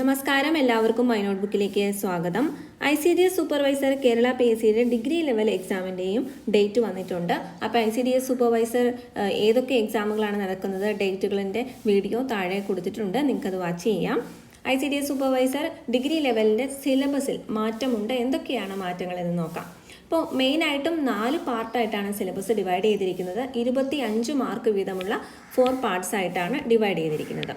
നമസ്കാരം എല്ലാവർക്കും മൈ നോട്ട്ബുക്കിലേക്ക് സ്വാഗതം. I C D S supervisor Kerala P S സിയുടെ ഡിഗ്രി ലെവൽ എക്സാമിന്റെയും ഡേറ്റ് വന്നിട്ടുണ്ട്. അപ്പോൾ I C D S supervisor ഏതൊക്കെ എക്സാമുകളാണ് നടക്കുന്നത് ഡേറ്റുകളിന്റെ വീഡിയോ താഴെ കൊടുത്തിട്ടുണ്ട്. നിങ്ങൾക്കത് വാച്ച് ചെയ്യാം. I C D S supervisor degree ലെവലിന്റെ സിലബസിൽ മാറ്റമുണ്ട്. എന്തൊക്കെയാണ് മാറ്റങ്ങൾ എന്ന് നോക്കാം. ഇപ്പോൾ മെയിനായിട്ടും നാല് പാർട്ടായിട്ടാണ് സിലബസ് ഡിവൈഡ് ചെയ്തിരിക്കുന്നത്. ഇരുപത്തി അഞ്ച് മാർക്ക് വീതമുള്ള ഫോർ പാർട്സ് ആയിട്ടാണ് ഡിവൈഡ് ചെയ്തിരിക്കുന്നത്.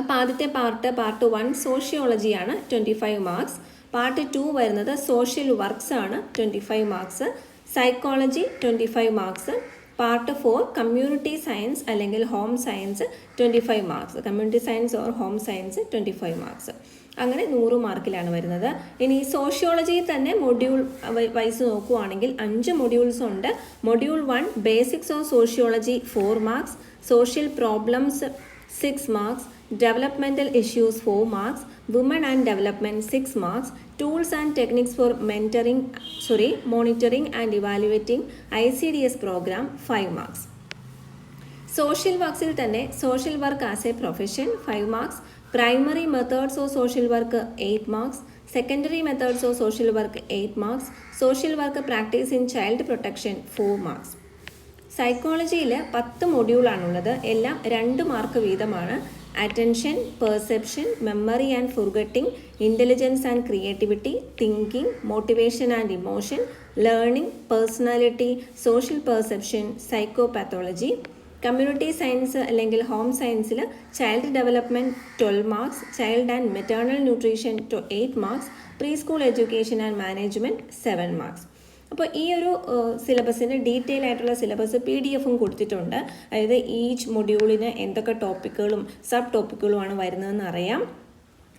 അപ്പോൾ ആദ്യത്തെ part part one സോഷ്യോളജിയാണ് twenty five marks part two വരുന്നത് സോഷ്യൽ വർക്ക്സ് ആണ് twenty five marks psychology twenty five marks part four community science അല്ലെങ്കിൽ home science twenty five marks community science or home science twenty five marks അങ്ങനെ നൂറ് മാർക്കിലാണ് വരുന്നത്. ഇനി സോഷ്യോളജിയിൽ തന്നെ module wise നോക്കുവാണെങ്കിൽ അഞ്ച് മൊഡ്യൂൾസ് ഉണ്ട്. Module one basics of sociology four marks social problems six marks developmental issues 4 marks women and development 6 marks tools and sorry for mentoring sorry monitoring and evaluating icds program 5 marks. Social വർക്ക്സിൽ തന്നെ social work as a profession five marks primary methods of social work eight marks secondary methods of social work eight marks social work practice in child protection four marks സൈക്കോളജിയിൽ പത്ത് മൊഡ്യൂളാണുള്ളത് എല്ലാം രണ്ട് mark വീതമാണ്. Attention perception memory and forgetting intelligence and creativity thinking motivation and emotion learning personality social perception psychopathology community science അല്ലെങ്കിൽ home സയൻസിൽ child development twelve marks child and maternal nutrition eight marks pre school education and management seven marks അപ്പോൾ ഈ ഒരു സിലബസിന് detail ആയിട്ടുള്ള syllabus P D എഫും കൊടുത്തിട്ടുണ്ട്. അതായത് ഈച്ച് മൊഡ്യൂളിന് എന്തൊക്കെ ടോപ്പിക്കുകളും സബ് ടോപ്പിക്കുകളുമാണ് വരുന്നതെന്ന് അറിയാം.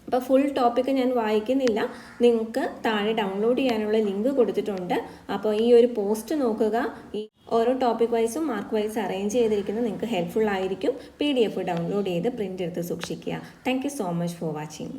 അപ്പോൾ ഫുൾ ടോപ്പിക്ക് ഞാൻ വായിക്കുന്നില്ല. നിങ്ങൾക്ക് താഴെ ഡൗൺലോഡ് ചെയ്യാനുള്ള ലിങ്ക് കൊടുത്തിട്ടുണ്ട്. അപ്പോൾ ഈ ഒരു പോസ്റ്റ് നോക്കുക. ഈ ഓരോ ടോപ്പിക് വൈസും മാർക്ക് വൈസ് അറേഞ്ച് ചെയ്തിരിക്കുന്നത് നിങ്ങൾക്ക് ഹെൽപ്ഫുൾ ആയിരിക്കും പി ഡൗൺലോഡ് ചെയ്ത് പ്രിന്റ് എടുത്ത് സൂക്ഷിക്കുക. Thank so much for watching.